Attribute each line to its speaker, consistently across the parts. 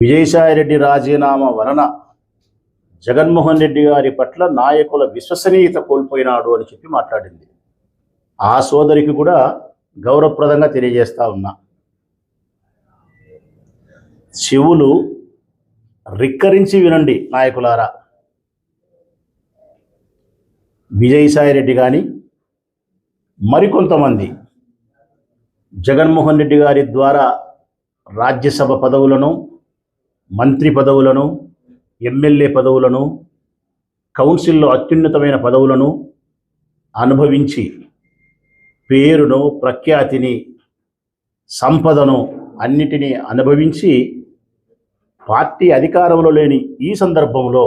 Speaker 1: విజయసాయిరెడ్డి రాజీనామా వలన జగన్మోహన్ రెడ్డి గారి పట్ల నాయకుల విశ్వసనీయత కోల్పోయినాడు అని చెప్పి మాట్లాడింది. ఆ సోదరికి కూడా గౌరవప్రదంగా తెలియజేస్తా ఉన్నా. చెవులు రిక్కరించి వినండి నాయకులారా. విజయసాయిరెడ్డి కానీ మరికొంతమంది జగన్మోహన్ రెడ్డి గారి ద్వారా రాజ్యసభ పదవులను మంత్రి పదవులను ఎమ్మెల్యే పదవులను కౌన్సిల్లో అత్యున్నతమైన పదవులను అనుభవించి పేరును ప్రఖ్యాతిని సంపదను అన్నిటినీ అనుభవించి పార్టీ అధికారంలో లేని ఈ సందర్భంలో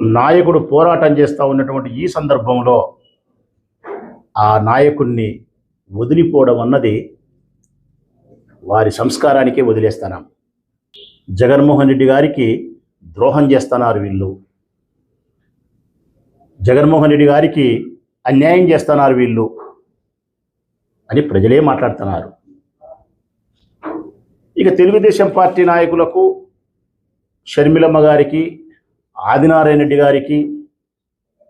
Speaker 1: నాయకుడు పోరాటం చేస్తూ ఉన్నటువంటి ఈ సందర్భంలో ఆ నాయకుణ్ణి వదిలిపోవడం అన్నది వారి సంస్కారానికే వదిలేస్తాను. జగన్మోహన్ రెడ్డి గారికి ద్రోహం చేస్తున్నారు వీళ్ళు. జగన్మోహన్ రెడ్డి గారికి అన్యాయం చేస్తున్నారు వీళ్ళు అని ప్రజలే మాట్లాడుతున్నారు. ఇక తెలుగుదేశం పార్టీ నాయకులకు షర్మిలమ్మ గారికి ఆదినారాయణ రెడ్డి గారికి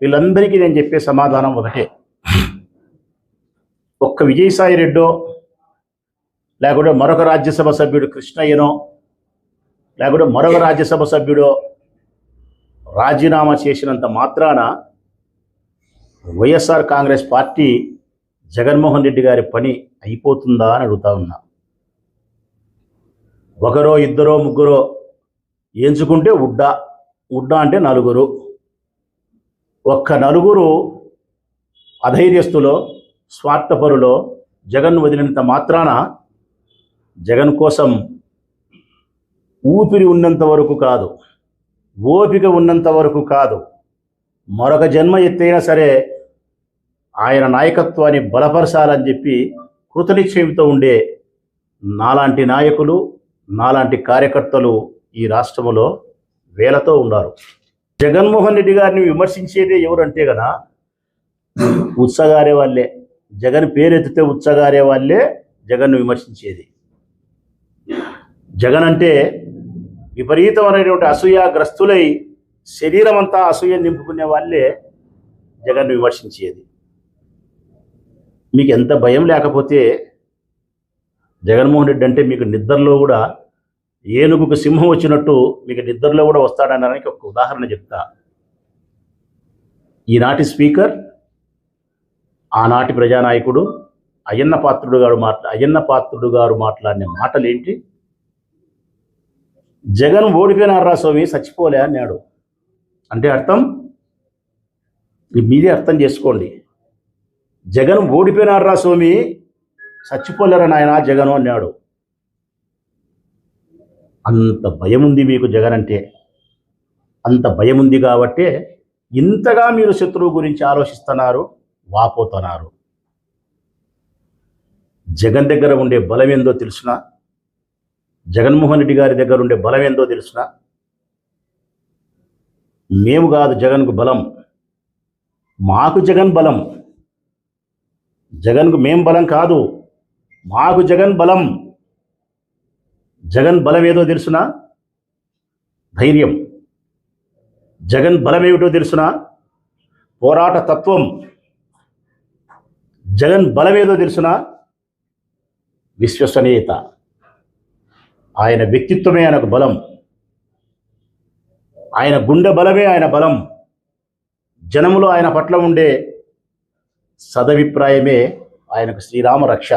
Speaker 1: వీళ్ళందరికీ నేను చెప్పే సమాధానం ఒకటే. ఒక్క విజయసాయి రెడ్డో లేకుంటే మరొక రాజ్యసభ సభ్యుడు కృష్ణయ్యనో లేకుంటే మరొక రాజ్యసభ సభ్యుడో రాజీనామా చేసినంత మాత్రాన YSR Congress party Jaganmohan Reddy గారి పని అయిపోతుందా అని అడుగుతా ఉన్నా. ఒకరో ఇద్దరో ముగ్గురో ఎంచుకుంటే ఉడ్డా. ఉడ్డా అంటే నలుగురు. ఒక్క నలుగురు అధైర్యస్తులో స్వార్థపరులో జగన్ వదిలినంత మాత్రాన జగన్ కోసం ఊపిరి ఉన్నంత వరకు కాదు. ఓపిక ఉన్నంత వరకు కాదు. మరొక జన్మ ఎత్తైనా సరే ఆయన నాయకత్వాన్ని బలపరచాలని చెప్పి కృతనిశ్చయంతో ఉండే నాలాంటి నాయకులు నాలాంటి కార్యకర్తలు ఈ రాష్ట్రంలో వేలతో ఉన్నారు. జగన్మోహన్ రెడ్డి గారిని విమర్శించేదే ఎవరంటే కదా ఉత్సగారే వాళ్ళే. జగన్ పేరెత్తితే ఉత్సగారే వాళ్ళే జగన్ను విమర్శించేది. జగన్ అంటే విపరీతమైనటువంటి అసూయాగ్రస్తులై శరీరం అంతా అసూయ నింపుకునే వాళ్ళే జగన్ను విమర్శించేది. మీకు ఎంత భయం లేకపోతే జగన్మోహన్ రెడ్డి అంటే మీకు నిద్రలో కూడా ఏనుగుకు సింహం వచ్చినట్టు మీకు నిద్రలో కూడా వస్తాడనడానికి ఒక ఉదాహరణ చెప్తా. ఈనాటి స్పీకర్ ఆనాటి ప్రజానాయకుడు అయ్యన్న పాత్రుడు గారు మాట్లా అయ్యన్న పాత్రుడు గారు మాట్లాడిన మాటలు ఏంటి జగన్ ఓడిపోయినారా స్వామి? చచ్చిపోలే అన్నాడు. అంటే అర్థం? మీరే అర్థం చేసుకోండి. జగన్ ఓడిపోయినారా స్వామి? చచ్చిపోలేరా నాయన జగన్ అన్నాడు. అంత భయం ఉంది మీకు జగన్ అంటే. అంత భయం ఉంది కాబట్టే ఇంతగా మీరు శత్రువు గురించి ఆలోచిస్తున్నారు వాపోతున్నారు. జగన్ దగ్గర ఉండే బలం ఏందో తెలుసునా జగన్మోహన్ రెడ్డి గారి దగ్గర ఉండే బలం ఏందో తెలుసిన? మేము కాదు జగన్కు బలం. మాకు జగన్ బలం. జగన్కు మేం బలం కాదు. మాకు జగన్ బలం. జగన్ బలం ఏదో తెలుసునా? ధైర్యం. జగన్ బలం ఏమిటో తెలుసునా? పోరాట తత్వం. జగన్ బలం ఏదో తెలుసునా? విశ్వసనీయత. ఆయన వ్యక్తిత్వమే ఆయనకు బలం. ఆయన గుండె బలమే ఆయన బలం. జనములో ఆయన పట్ల ఉండే సదభిప్రాయమే ఆయనకు శ్రీరామ రక్ష